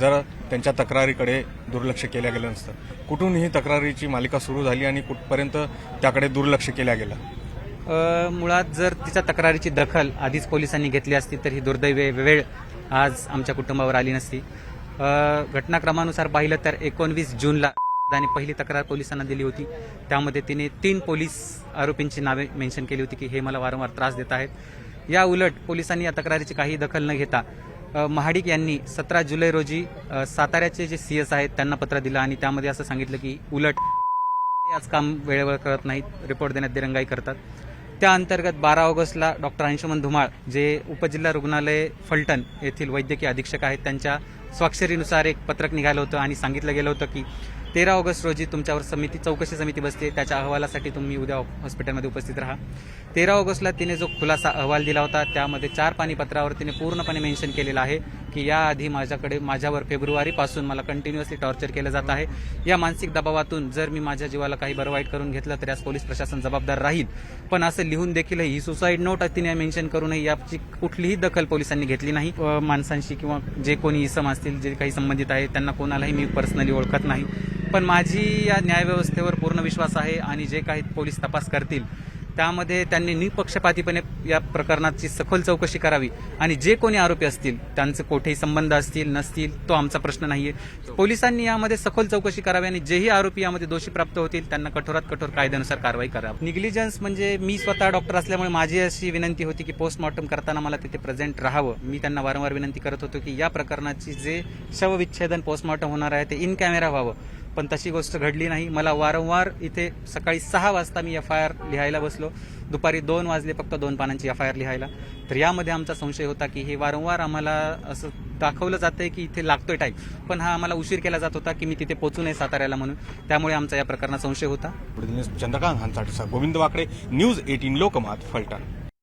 जर त्यांच्या तक्रारीकडे दुर्लक्ष केलं गेलं नसतं कुठून ही तक्रारीची मालिका सुरू झाली आणि कुठपर्यंत त्याकडे दुर्लक्ष केलं गेलं? मुळात जर तिच्या तक्रारीची दखल आधीच पोलिसांनी घेतली असती तर ही दुर्दैवी वेळ आज आमच्या कुटुंबावर आली नसती. घटनाक्रमानुसार पाहिलं तर एकोणवीस जूनला आणि पहिली तक्रार पोलिसांना दिली होती. त्यामध्ये तिने तीन पोलीस आरोपींची नावे मेन्शन केली होती की हे मला वारंवार त्रास देत आहेत. या उलट पोलिसांनी या तक्रारीची काही दखल न घेता महाडिक यांनी सतरा जुलै रोजी साताऱ्याचे जे सी एस आहेत त्यांना पत्र दिलं आणि त्यामध्ये असं सांगितलं की उलट ते आज काम वेळेवर करत नाहीत रिपोर्ट देण्यात दिरंगाई करतात. त्या अंतर्गत बारा ऑगस्टला डॉक्टर अंशुमन धुमाळ जे उपजिल्हा रुग्णालय फलटण येथील वैद्यकीय अधीक्षक आहेत त्यांच्या स्वाक्षरीनुसार एक पत्रक निघालं होतं आणि सांगितलं गेलं होतं की तेरा ऑगस्ट रोजी तुमच्यावर समिती चौकशी समिती बसते. त्याच्या अहवालासाठी तुम्ही उद्या हॉस्पिटलमध्ये उपस्थित राहा. तेरा ऑगस्टला तिने जो खुलासा अहवाल दिला होता त्यामध्ये चार पाणीपत्रावर तिने पूर्णपणे मेन्शन केलेलं आहे. की याआधी माझ्याकडे माझ्यावर फेब्रुवारीपासून मला कंटिन्युअसली टॉर्चर केलं जात आहे. या मानसिक दबावातून जर मी माझ्या जीवाला काही बरं वाईट करून घेतलं तर यास पोलीस प्रशासन जबाबदार राहील. पण असं लिहून देखील ही सुसाईड नोट तिने मेन्शन करूनही याची कुठलीही दखल पोलिसांनी घेतली नाही. माणसांशी किंवा जे कोणी इसम असतील जे काही संबंधित आहे त्यांना कोणालाही मी पर्सनली ओळखत नाही. पण माझी या न्यायव्यवस्थेवर पूर्ण विश्वास आहे आणि जे काही पोलीस तपास करतील त्यामध्ये त्यांनी निपक्षपातीपणे या प्रकरणाची सखोल चौकशी करावी आणि जे कोणी आरोपी असतील त्यांचे कोठेही संबंध असतील नसतील तो आमचा प्रश्न नाहीये. पोलिसांनी यामध्ये सखोल चौकशी करावी आणि जेही आरोपी यामध्ये दोषी प्राप्त होतील त्यांना कठोरात कठोर कायद्यानुसार कारवाई करावी. निग्लिजन्स म्हणजे मी स्वतः डॉक्टर असल्यामुळे माझी अशी विनंती होती की पोस्टमॉर्टम करताना मला तिथे प्रेझेंट राहावं. मी त्यांना वारंवार विनंती करत होतो की या प्रकरणाची जे शवविच्छेदन पोस्टमॉर्टम होणार आहे ते इन कॅमेरा व्हावं. पण तशी गोष्ट घडली नाही. मला वारंवार इथे सकाळी सहा वाजता मी एफ आय आर लिहायला बसलो. दुपारी दोन वाजले फक्त दोन पानांची एफ आय आर लिहायला. तर यामध्ये आमचा संशय होता की हे वारंवार आम्हाला असं दाखवलं जातंय की इथे लागतोय टाईम पण हा आम्हाला उशीर केला जात होता की मी तिथे पोचू नये साताऱ्याला म्हणून. त्यामुळे आमचा या प्रकरणात संशय होता. न्यूज चंद्रकांत हंसाटसा गोविंद वाकडे न्यूज एटीन लोकमत फलटण.